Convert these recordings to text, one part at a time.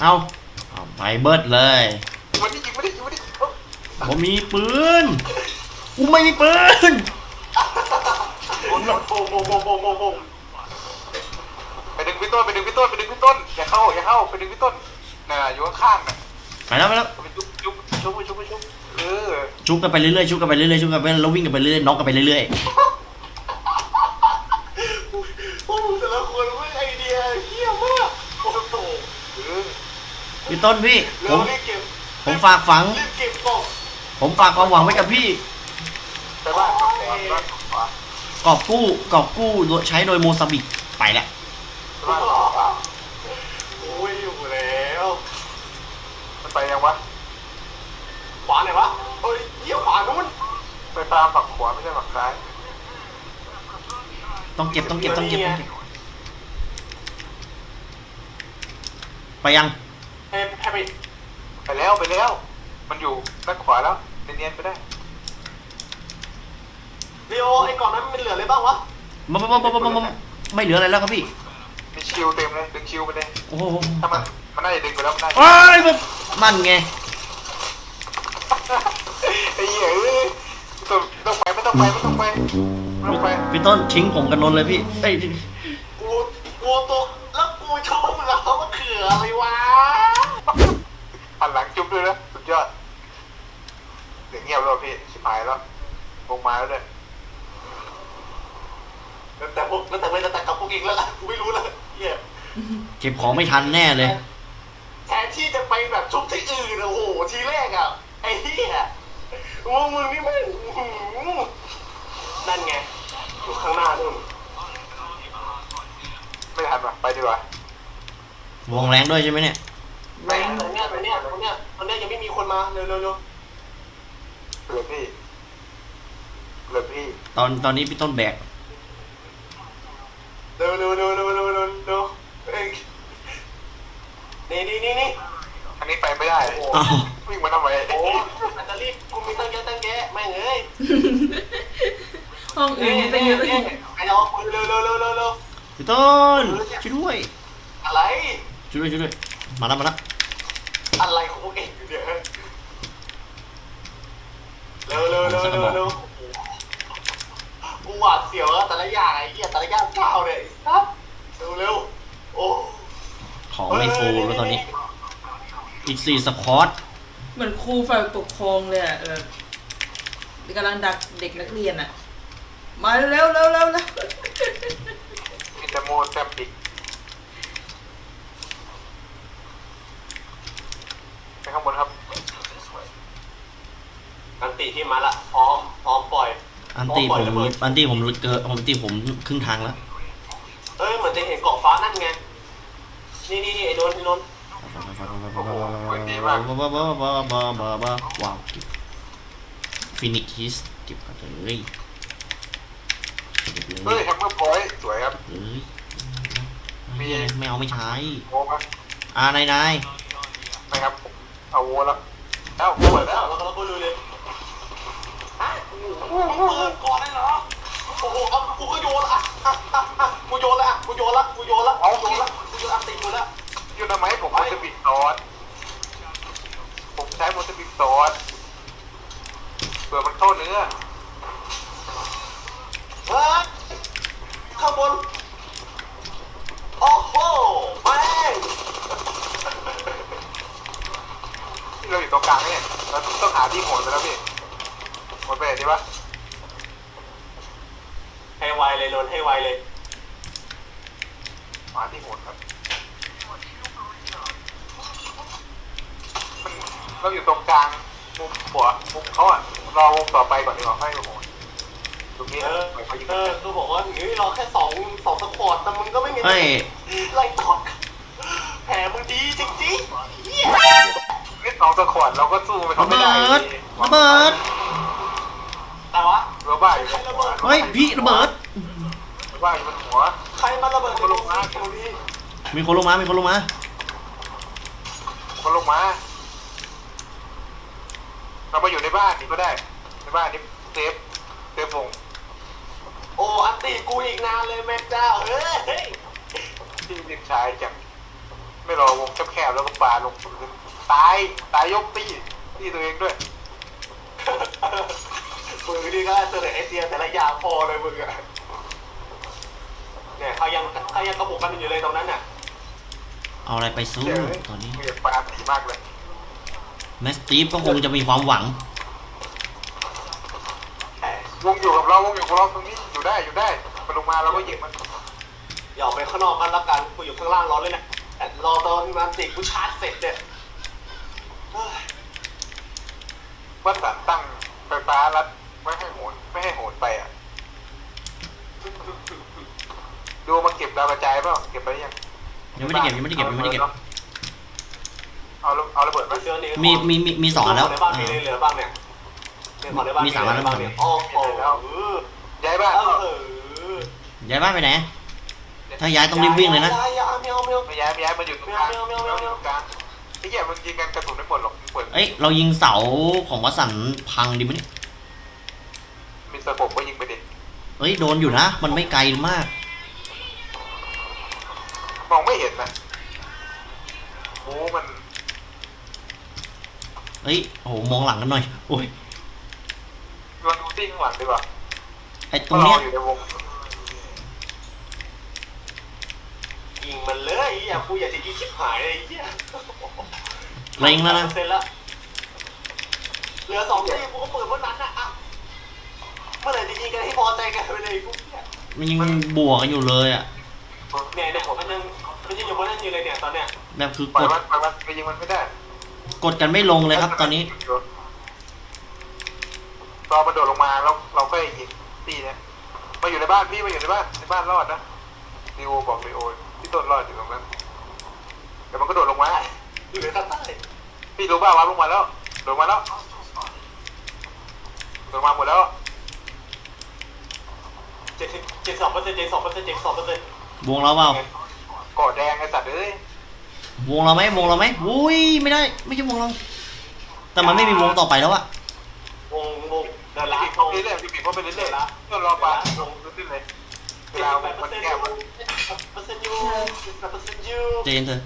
เอาเอาไปเบิดเลยมันนี่ยิงไม่ได้ยิงไม่ได้เอ้าผมมีปืนกูไม่มีปืนโอ้โหโอ้โหโอ้โหโอ้โหโอ้โหไปดึงพี่ต้นไปดึงพี่ต้นไปดึงพี่ต้นอย่าเข้าอย่าเข้าไปดึงพี่ต้นน่ะอยู่ข้างๆน่ะไปแล้วไปแล้วไปชุบชุบชุบชุบชุบเออ ชุบกันไปเรื่อยๆชุบกันไปเรื่อยๆชุบกันไปแล้ววิ่งกันไปเรื่อยๆน็อกกันไปเรื่อยโอ้แต่ละคนไม่ไอเดียเฮี้ยมากโอ้โหเออ ๆพี่ ต้นพี่ ผเร็วมรีบเก็บผมฝากฝัง รีบเก็บกล่องผมฝากความหวังไว้กับพี่ไปบ้านฝั่งขวาบ้านฝั่งขวากอบกู้ กอบกู้โดยใช้โดยโมซัมบิกไปแล้วบ้านฝั่งขวาโอ้ยอยู่แล้วมันไปยังวะขวาไหนวะเฮ้ยเยี่ยขวานู้นไปตามฝั่งขวาไม่ใช่ฝั่งซ้ายต้องเก็บต้องเก็บต้องเก็บต้องเก็บ ไปยัง ให้ให้ไปไปแล้วไปแล้ว มันอยู่ด้านขวาแล้วเนียนๆไปได้ลีโอไอ้ก่อนนั้นมันเหลืออะไรบ้างวะมามามามามามาไม่เหลืออะไรแล้วครับพี่ มีชิวเต็มเลยดึงชิวไปเลยโอ้โหถ้ามันมันน่าจะดึงไปแล้วมันน่าจะโอ้ยมันนั่นไง ไอ้เหี้ยเอ้ยต้องต้องไปไม่ต้องไปไม่ต้องไปไม่ต้องไป พี่ต้นทิ้งผมกับนนท์เลยพี่เอ้ย กูกูตัวแล้วกูชมแล้วมันคืออะไรวะ หันหลังจุ๊บด้วยนะสุดยอดเสียงเงียบแล้วพี่ชิบหายแล้ว ลงมาแล้วด้วยแต่พวกแต่ไม่แต่กับพวกอีกแล้วกูไม่รู้แล้วเหี้ยเก็บของไม่ทันแน่เลยแทนที่จะไปแบบชุบที่อื่นอะโอ้โหทีแรกอะไอ้เหี้ยมึงมึงนี่แม่งอื้อหือนั่นไงอยู่ข้างหน้านู่นไม่ทันว่ะไปดีกว่าวงแรงด้วยใช่ไหมเนี่ยแม่งตรงเนี้ยตรงเนี้ยตรงเนี้ยตรงเนี้ยยังไม่มีคนมาเร็วเร็วเร็วเหลือพี่ เหลือพี่ตอนตอนนี้พี่ต้นแบกเร็วเร็วเร็วเร็วเร็วเร็วเร็วเอ้ยนี่นี่นี่นี่อันนี้ไปไม่ได้อ้าววิ่งมาทำไมโอ้อันจะรีบกูมีตั้งเยอะตั้งแยะแม่งเอ้ยห้องอื่นนี่ตั้งเยอะตั้งแยะไอ้ดอกเร็วเร็วเร็วเร็วเร็วพี่ต้นช่วยด้วยอะไรช่วยด้วยช่วยด้วยมาแล้วมาแล้วอะไรของพวกเองอยู่เนี่ยเร็วเร็วเร็วเร็วเร็วกูหวาดเสียวแล้วแต่ละ อย่างไอ้เหี้ยแต่ละอย่างก้าวเนี่ยครับเร็วเร็วโอ้ของไม่ฟูแล้วตอนนี้ อีกสี่สควอตเหมือนครูฝ่ายปกครองเลยอะแบบกำลังดักเด็กนักเรียนอะ มาเร็วเร็วเร็วเร็ว มีแต่โมแซมปิกไปข้างบนครับ อันติที่มาละพร้อมพร้อมปล่อย อันตีพร้ผอมปล่อยมระเบิดอันตีผมรุดเกินอันตีผมครึ่งทางแล้วเอ้ยเหมือนจะเห็นเกาะฟ้านั่นไง นี่นี่นี่ไอ้โดนไอ้โดนว้าวฟินิคิสเก็บกันเลยเก็บเลเฮ้ยยแฮมเมอร์พอยต์สวยครับเลยไม่ไม่เอาไม่ใช้โอ้ครับอ่านายนายนะครับเอาวัวแล้วเอ้าเปิเปิดดแล้แล้ววแล้วก็ดูเลยฮะ มึงเปิดก่อนเลยเหรอโอ้โหเอากูก็โยนละอะอะอะอะกูโยนละอะกูโยนละกูโยนละกูโยนละกูโยนอันติกูละอยู่ทำไมผมโมจะบิดซอสผมใช้โมจะบิดซอสเผื่อมันเข้าเนื้อเฮ้ยข้างบนโอ้โหแม่งที่เราอยู่ตรงกลางเนี่ยเราต้องหาที่โหนไปแล้วพี่ โหนไปไหนดีวะให้ไวเลยโดนให้ไวเลยหาที่โหนครับ มันเราอยู่ตรงกลางมุมหัวมุมเขาอะรอวงต่อไปก่อนดีกว่าค่อยโหนตรงนี้เอนะอปล่อยเขายิงเออคือบอกว่าเฮ้ยเราแค่สองสองสปอร์ตแต่มึงก็ไม่มีเฮ้ยไล่ตอกแผลมึงดีจริงๆเหี้ยนี่สองสควอตเราก็สู้มันระเขาไม่เบิได้ดระเบิด แต่ว่า เราบ้าอยู่บนหัว เฮ้ยพี่ระเบิดเราบ้าอยู่บนหัว ใครมาระเบิดในโรงงานตรงนี้มีคนลงมา มีคนลงมา คนลงมา เรามาอยู่ในบ้านนี่ก็ได้ ในบ้านนี่เซฟเซฟวงโอ้อันตีกูอีกนานเลยแม่เจ้าเฮ้ยที่เด็กชายจากไม่รอวงแคบๆแล้วก็ปาลงพื้นตาย ตายยกตีตีตัวเองด้วย มึงนี่ก็เสนอไอเดียแต่ละอย่างพอเลยมึงอะเนี่ยเขายังเขายังกระปุกกันอยู่เลยตรงนั้นน่ะเอาอะไรไปสู้เจ๋งตอนนี้เกลียดปาตีมากเลยแมสตีฟก็คงจะมีความหวังวงอยู่กับเราวงอยู่กับเราตรงนี้อยู่ได้อยู่ได้มันลงมาเราก็ยิงมันอย่าออกไปข้างนอกกันละกันกูอยู่ข้างล่างรอเลยนะแต่รอตอนมันติดกูชาร์จเสร็จเนี่ยเฮ้ยวัดสันตั้งไฟฟ้ารัดไม่ให้โหนไม่ให้โหนไปอะดูมาเก็บดาวกระจายเปล่าเก็บ ไปยังยังไม่ได้เก็บยังไม่ได้เก็บยังไม่ได้เก็บ เอาระเอาระเบิดไหมเสื้อนี่มีมีมีมีสองอันแล้วในบ้านมีอ่าเหลือบ้างเนี่ยในบ้านในบ้านมีสามอันแล้วบ้างเนี่ยโอ้โหเออย้ายบ้านเออย้ายบ้านไปไหนถ้าย้ายต้องรีบวิ่งเลยนะย้ายย้ายไม่เอาไม่เอาไม่ย้ายไม่ย้ายมันอยู่ตรงกลางไม่เอาไม่เอาไม่เอานอยู่ตรงกลางไอ้เหี้ยมันยิงกันกระสุนไม่หมดหรอกมันเปิดเอ้ยเรายิงเสาของวัดสันพังดิมั้ยเนี่ยมีสะบกก็ยิงไปดิเอ้ยโดนอยู่นะ มันไม่ไกลมากม องไม่เห็นนะโอ้มันเอ้ยโอ้โหมองหลังกันหน่อยโอ้ยลองดูซิข้างหลังดีกว่าไอ้ตรงเนี้ยพาะาอยู่ในวงยิงมันเลยไอ้เหี้ยกูอยากจะยิงชิบหายเลยไอ้เหี้ยเล็งแล้วนะเสร็จแล้วเหลือสองตีกูก็เปิดวันนั้นน่ะอะเมื่อไหร่จะยิงกันให้พอใจกันไปเลยกูเนี่ยมันยังบวกกันอยู่เลยอะเนี่ยเนี่ยผมมันยัง มันยังอยู่บนนั้นอยู่เลยเนี่ยตอนเนี้ยแบบคือปล่กอยดมันปล่อยมันไปยิงมันไม่ได้กดกันไม่ลงเลยครับ ตอนนี้รอมันโดดลงมาแล้วเราก็ยิงตีเนี่ยมาอยู่ในบ้านพี่มาอยู่ในบ้านในบ้านรอดนะลีโอบอกลีโอพี่ต้นรอดอยู่ตรงนั้นแต่มันก็โดดลงมาอยู่ในข้างใต้พี่รู้ป่าวว่าลงมาแล้วโดดมาแล้วโดดมาหมดแล้วเจ็ดเจ็ดสองเปอร์เซ็นต์เจ็ดสองเปอร์เซ็นต์เจ็ดสองเปอร์เซ็นต์วงเราเปล่า กอดแดงไอ้สัตว์เอ้ยวงเราไหมวงเราไหมอุ้ยไม่ได้ ไม่ใช่วงเรา แต่มันไม่มีวงต่อไปแล้วอะวงวงเดินพี่ละบีบเขาไปเรื่อยพี่บีบเขาไปเรื่อยๆต้นรอปลาลงขึ้นเลยเวเจ็ดลาแปมัดเปอนร์เซ็นต์แก้วมันเปอร์เซ็นต์ยูเจ็ดแปดเปอร์เซ็นต์ยูเจนเถอะ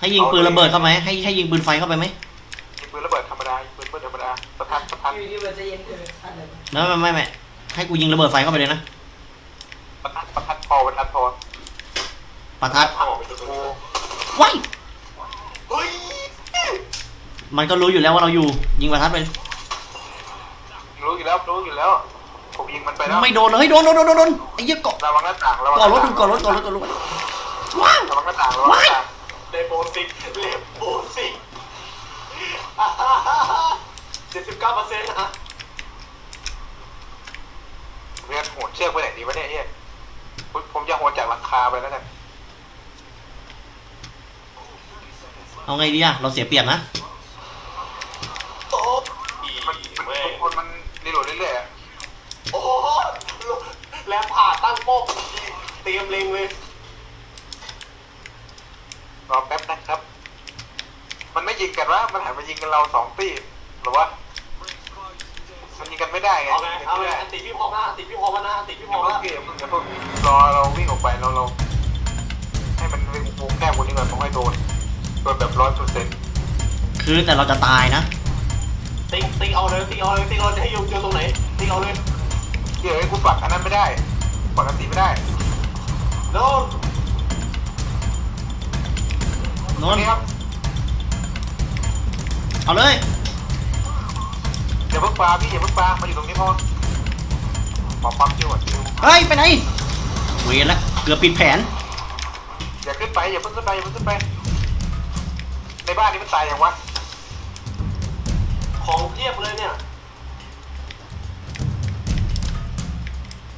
ให้ยิงปืนระเบิดเข้าไหมให้ให้ยิงปืนไฟเข้าไปไหมยิงปืนระเบิดธรรมดายิงปืนเบิดธรรมดาประทัดประทัดอยู่ดีมันจะเย็นเกินอะไรวะไม่ไม่ไม่ไม่ให้กูยิงระเบิดไฟเข้าไปเลยนะประทัดประทัดพอประทัดพอ ประทัดพังออกไปตัวโอ้ว้ายเฮ้ยมันก็รู้อยู่แล้วว่าเราอยู่ ยิงประทัดไป รู้อยู่แล้วรู้อยู่แล้วผมยิงมันไปแล้วไม่โดนเลยเฮ้ยโดนโดนโดนโดนโดนไอ้เหี้ยเกาะระวังหน้าต่างระวังเกาะรถดูเกาะรถเกาะรถเกาะรถว้าวระวังหน้าต่างระวังหน้าต่างเลโบสิกเลโบสิกเจ็ดสิบเก้าเปอร์เซ็นต์อะเรียนโหดเชือกไปไหนดีวะเนี่ยเฮียผมผมจะโหดจากหลังคาไปแล้วกัน เอาไงดีอะเราเสียเปรียบนะโต๊ะอีมันมันแม่งคนมันรีโหลดเรื่อยๆอะโอ้โหแล้วผ่าตั้งโป๊กเตรียมเล็งเลยรอแป๊บนะครับ มันไม่ยิงกันวะมันหันมายิงกันเราสองตีหรือวะมันยิงกันไม่ได้ไงเอาไงเอาไงอันติพี่พอมนะอันติพี่พอมแล้วนะอันติพี่พอมาเพิ่งเกมอย่าเพิ่งรอเราวิ่งออกไปเราเราให้มันวงแก้วนี้ก่อนไม่ค่อยโดน โดนแบบร้อยเปอร์เซ็นต์คือแต่เราจะตายนะติ๊กติ๊กเอาเลยติ๊กเอาเลยติ๊กเอาจะให้โยงโยงตรงไหนติ๊กเอาเลยเดี๋ยวไอ้กูปักอันนั้นไม่ได้ปักอันตีไม่ได้แล้วโน้นนี่ครับเอาเลย อย่าเพิ่งปลาพี่อย่าเพิ่งปลามาอยู่ตรงนี้พอขอปั๊มจิ้วก่อนจิ้วเฮ้ย ไปไหน เวรละ เกือบปิดแผน อย่าขึ้นไปอย่าเพิ่งขึ้นไปอย่าเพิ่งขึ้นไป ในบ้านนี้มันตายอย่างวะของเทียบเลยเนี่ย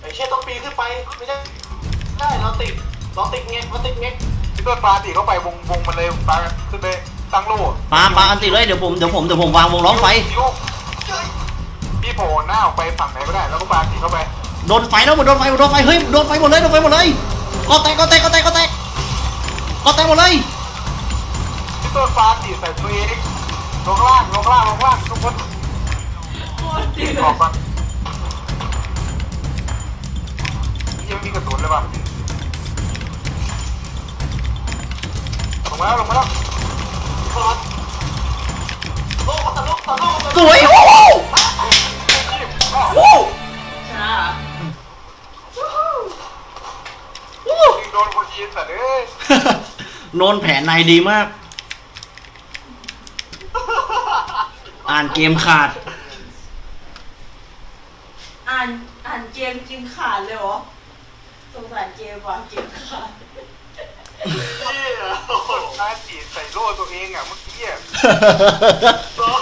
ไอ้เชี่ยต้องปีนขึ้นไปไม่ใช่ได้เราติดเราติดเงี้ยเราติดเงี้ยพี่ต้นปลาตีเข้าไปวงวงมันเลยปลาขึ้นไปตั้งโล่ปาปาอันติเลยเดี๋ยวผมเดี๋ยวผมเดี๋ยวผมวางวงล้อมไฟจิ้วพี่โผล่หน้าออกไปฝั่งไหนก็ได้แล้วก็ปลาตีเข้าไปโดนไฟแล้วหมดโดนไฟหมดโดนไฟเฮ้ยโดนไฟหมดเลยโดนไฟหมดเลยก็แตกก็แตกก็แตกก็แตกก็แตกหมดเลย พี่ต้นปลาตีใส่ตัวเองลงล่างลงล่างลงล่างทุกคนออกมายังมีกระสุนเลยป่ะลงงมาแล้วลงมาแล้วเข้ามาโลกตะโลกตะโลกตะสโลกวยโอ้โหโอ้โหชนะเหรอยิงโดนคนยีนสัตว์เอ้ย โนนแผนในดีมาก อ่านเกมขาด อ่านอ่านเกมจริงขาดเลยเหรอสงสารเกมว่ะเกมขาดเหี้ยตาจีดใส่โล่ตัวเองอะเมื่อกี้อะเหรอ